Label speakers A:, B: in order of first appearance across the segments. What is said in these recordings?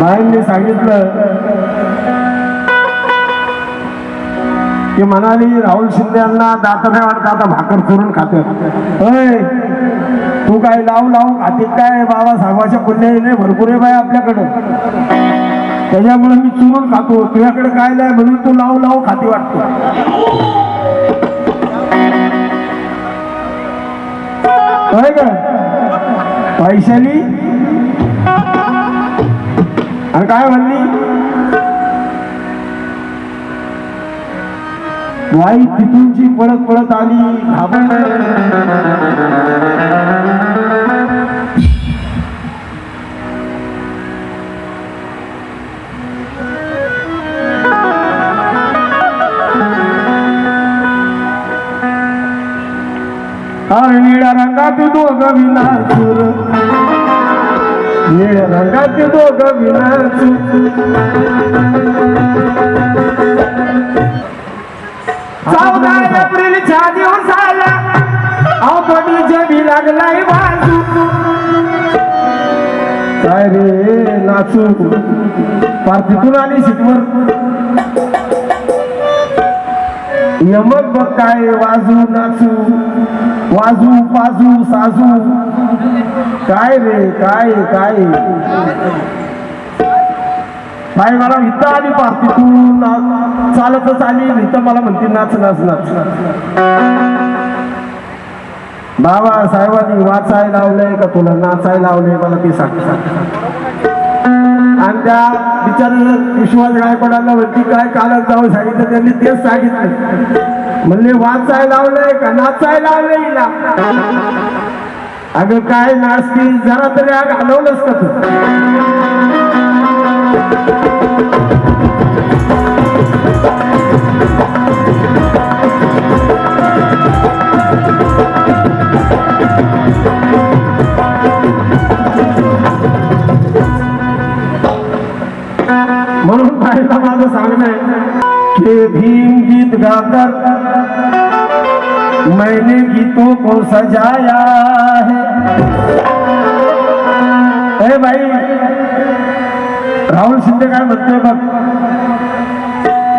A: बाईंनी सांगितलं की म्हणाली राहुल शिंदे यांना दात नाही वाटत आता भाकर करून खाते. अय तू काय लावू लावू खाते काय? बाबा साहेबाच्या पुण्याने भरपूर आहे बाय आपल्याकडं. त्याच्यामुळे मी चुरून खातो. तुझ्याकडे काय नाही म्हणून तू लावू लावू खाते वाटतो. होय का? पैशाली आणि काय म्हणली वाई तिथूनची पळत पळत आली घाबरली. अरे निळ्या रंगात दोघं विनाचूर निळ्या रंगात दोघं विनाचूर चौदा एप्रिलच्या दिवसाला अवघडी जमी लागलाय बाजू। काय रे नाचू? पार तिथून आली सीटवर. यमक बघ काय वाजू नाचू वाजू पाजू साजू. काय रे काय काय? नाही मला इथं आली पार तिथून ना- चालतच आली. इथं मला म्हणते नाच नाच नाच. बाबा साहेबांनी वाचाय लावलंय का तुला? नाचाय लावलंय मला ते सांग. आणि त्या बिचार विश्वास गायकवाडांना म्हणते काय कालच जाऊन सांगितलं त्यांनी तेच सांगितलं. म्हणले वाचाय लावलंय का? नाचाय लावलंय अगं काय नाचतील जरा तरी आग हलवलंस का तू? म्हणून पाहिला माझं सांगणं आहे की भीम गीत गाकर मैंने गीतों को सजाया? शिंदे काय म्हणतोय बघ.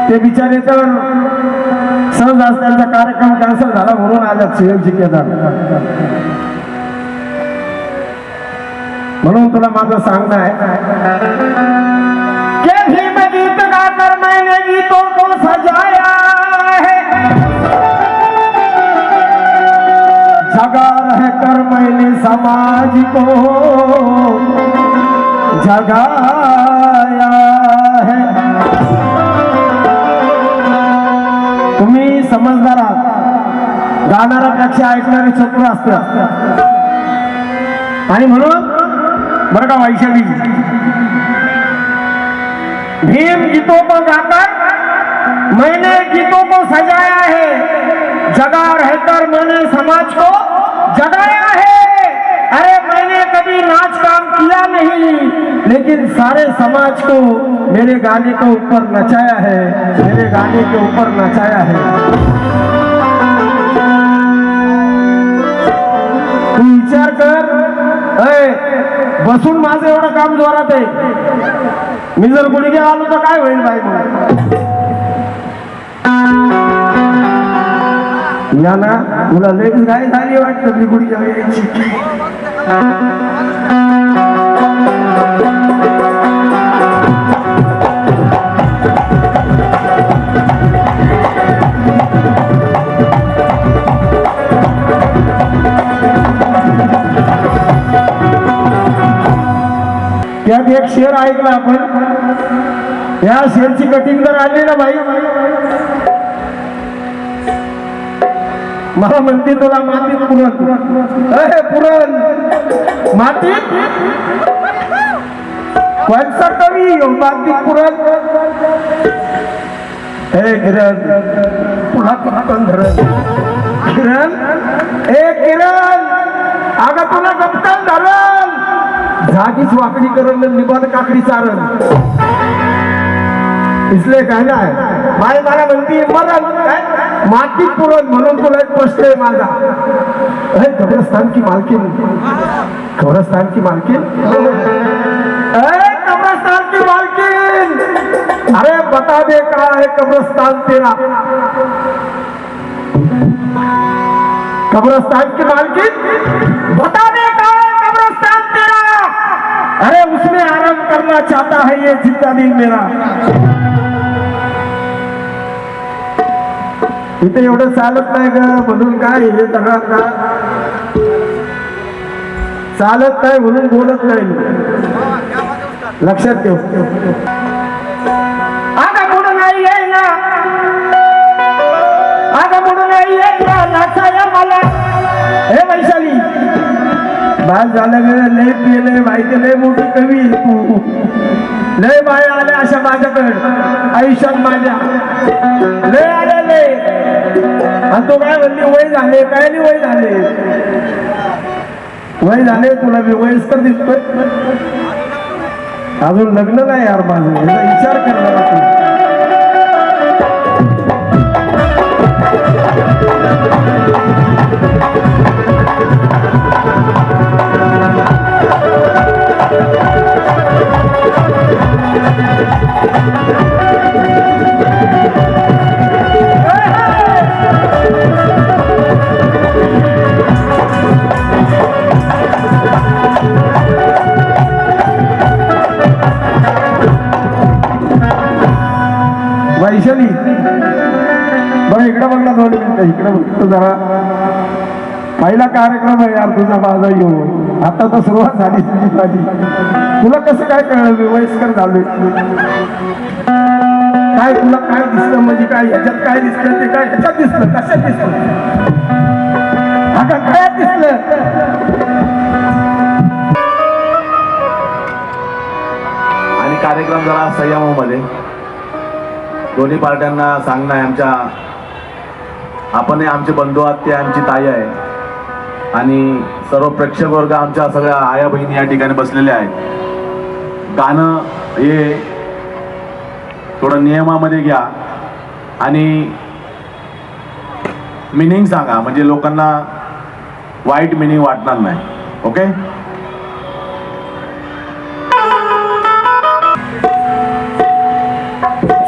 A: ते बिचारे तर सहज आज त्यांचा कार्यक्रम कॅन्सल झाला म्हणून आल्यात सीएमची केदार. म्हणून तुला माझं सांगणं आहे. के भीम गीत गाकर मैंने गीतों को सजाया है? जगा रह कर मैंने समाज को जगाया समजदार आहात गाणाऱ्यापेक्षा ऐकणारे शत्रू असतात आणि म्हणून बरं का वैशाली भीम गीतों को गाकर मैंने गीतों को सजाया है। जगा रहकर मैंने समाज को जगाया है। अरे मैंने कभी नाच काम किया नहीं लेकिन सारे समाज को मेरे गाने के ऊपर नचाया है मेरे गाने के ऊपर नचाया है। तू विचार कर। अय, बसून माझं एवढं काम जोरात आहे. मी जर गुडघे आलो तर काय होईल बाई? या ना तुला लेट गाय झाली वाटतं मी गुडघ्या त्यात एक शेर ऐकला आपण. या शेरची कटिंग जर आली ना बाई. मला म्हणते तुला मातीत पुरण. पुरण. मातीत? कोणचा कवी? मातीत पुरण. हे किरण. पुन्हा पुन्हा धरण. किरण? हे किरण. अगं तुला गपकन धरण. जागीच वाकडी करण निबंध काकडी चारण. इसले काय नाही? बाय मला म्हणती मरण. काय? माती पुरण म्हणून तुला एक प्रश्न आहे माझा. अरे कब्रस्तान की मालकीन? कब्रस्तान की मालकीन? अरे कब्रस्तान की मालकीन! अरे बता दे कहा है कब्रस्तान तेरा? कब्रस्तान की मालकीन? बता दे कहा है कब्रस्तान तेरा? अरे उसमें आराम करना चाहता है ये जिंदा दिल मेरा। इथे एवढं चालत नाही ग म्हणून काय हे सगळं का चालत नाही म्हणून बोलत नाही. लक्षात ठेव. आता पुढं नाही येईना आता पुढं नाही येईना नाचाया मला. हे वैशाली. बाद झालं ग लय पिले माहिती लय मोठी कवी तू. लय बाया आल्या अशा माझ्याकडे. आयुष्यात माझ्या. लय आले लय आणि तो काय म्हणली वय झाले काय नाही वय झाले वय झाले तुला मी वयस्कर दिसतोय अजून लग्न नाही यार माझं विचार विचार कर Thank you. वैशाली. बरं इकडं बघ ना दोन मिनिटं इकडं बघ जरा. पहिला कार्यक्रम आहे यार तुझा माझा येऊ आता तर सुरुवात झाली तुझी माझी. तुला कसं काय कळलं? मी वयस्कर झालोय. काय तुला काय दिसलं म्हणजे काय ह्याच्यात काय दिसलं ते काय याच्यात दिसलं? कशात दिसलं? आता काय दिसलं?
B: आणि कार्यक्रम जरा संयमामध्ये दोन्ही पार्ट्यांना सांगणं आहे आमच्या आपण हे आमचे बंधू आहात ते आमची ताई आहे. आणि सर्व प्रेक्षक वर्ग आमच्या सगळ्या आया बहिणी या ठिकाणी बसलेल्या आहेत. गाणं हे थोडं नियमामध्ये घ्या आणि मिनिंग सांगा म्हणजे लोकांना वाईट मिनिंग वाटणार नाही. ओके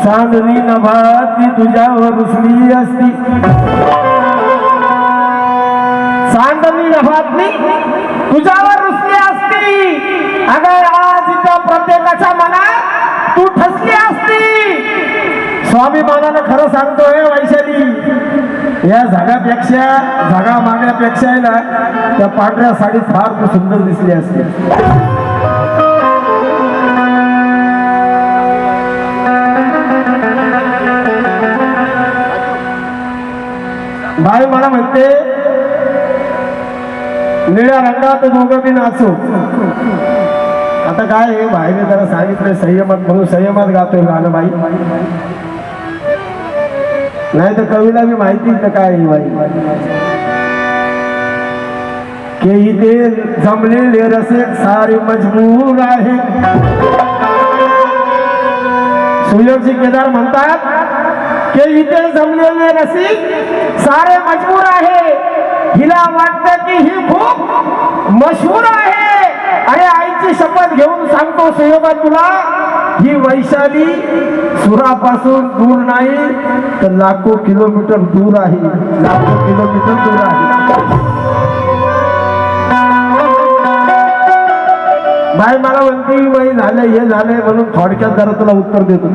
A: चांदणी नभाती तुझ्यावर रुसली असती. चांदणी नभातली तुझ्यावर रुसली असती. अगर आज इथं प्रत्येकाच्या मनात तू ठसली असती. स्वाभिमानानं खरं सांगतोय हो वैशाली. या झाडापेक्षा झाडा मागण्यापेक्षा ना त्या पांढऱ्या साडीत फार सुंदर दिसली असते. निळ्या रंगात दोघं मी नाचू. आता काय आहे? बाईने जरा सांगितलं संयमात म्हणून संयमात गातोय गाणं बाई. नाही तर कवीला मी माहिती तर काय बाई? केही ते जमलेले रसे सारे मजबूर आहे. सुयोगजी केदार म्हणतात की इथे जमलेले रसिक सारे मजबूर आहे. हिला वाटत की ही खूप मशहूर आहे. आणि आईची शपथ घेऊन सांगतो सुयोगा तुला ही वैशाली सुरापासून दूर नाही तर लाखो किलोमीटर दूर आहे. लाखो किलोमीटर दूर आहे. बाय मला म्हणते वय झालं हे झालंय म्हणून थोडक्यात जरा तुला उत्तर देतो.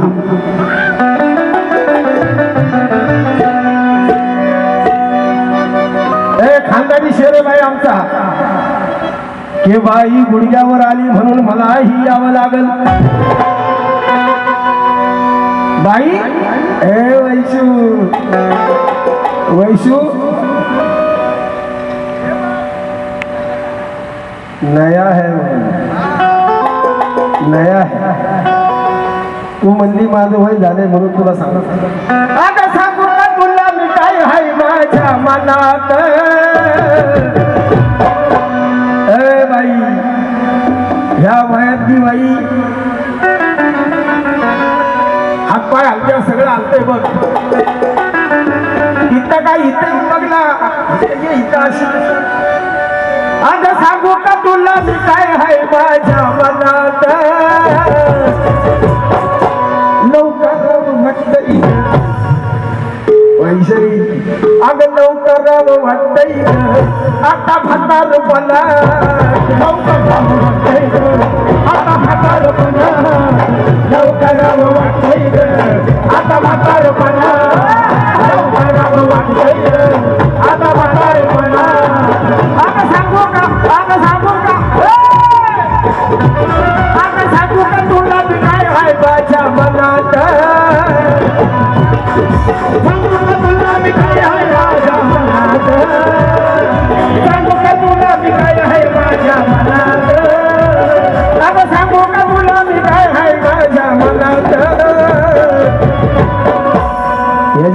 A: की बाई गुडघ्यावर आली म्हणून मलाही यावं लागल. बाई? ए वैशू. वैशू? नया है नया है. तू म्हणली माझं वय झालंय म्हणून तुला सांगत. आता सांगू का तुला मी काय हाय माझ्या मनात? बाई. ह्या वयातली बाई. हातपाय हलक्या सगळं हलतंय बघ. इथं काय इथं बघला? इथं अशी. अग सांगू का तुला मी काय आहे माझ्या मनात? लवकर म्हटलं वैशरी अग लवकर वाटतय. आता भकार मला लवकर वाटतय आता भकार मला वाटतय. आता भकार मला लवकर वाटतय.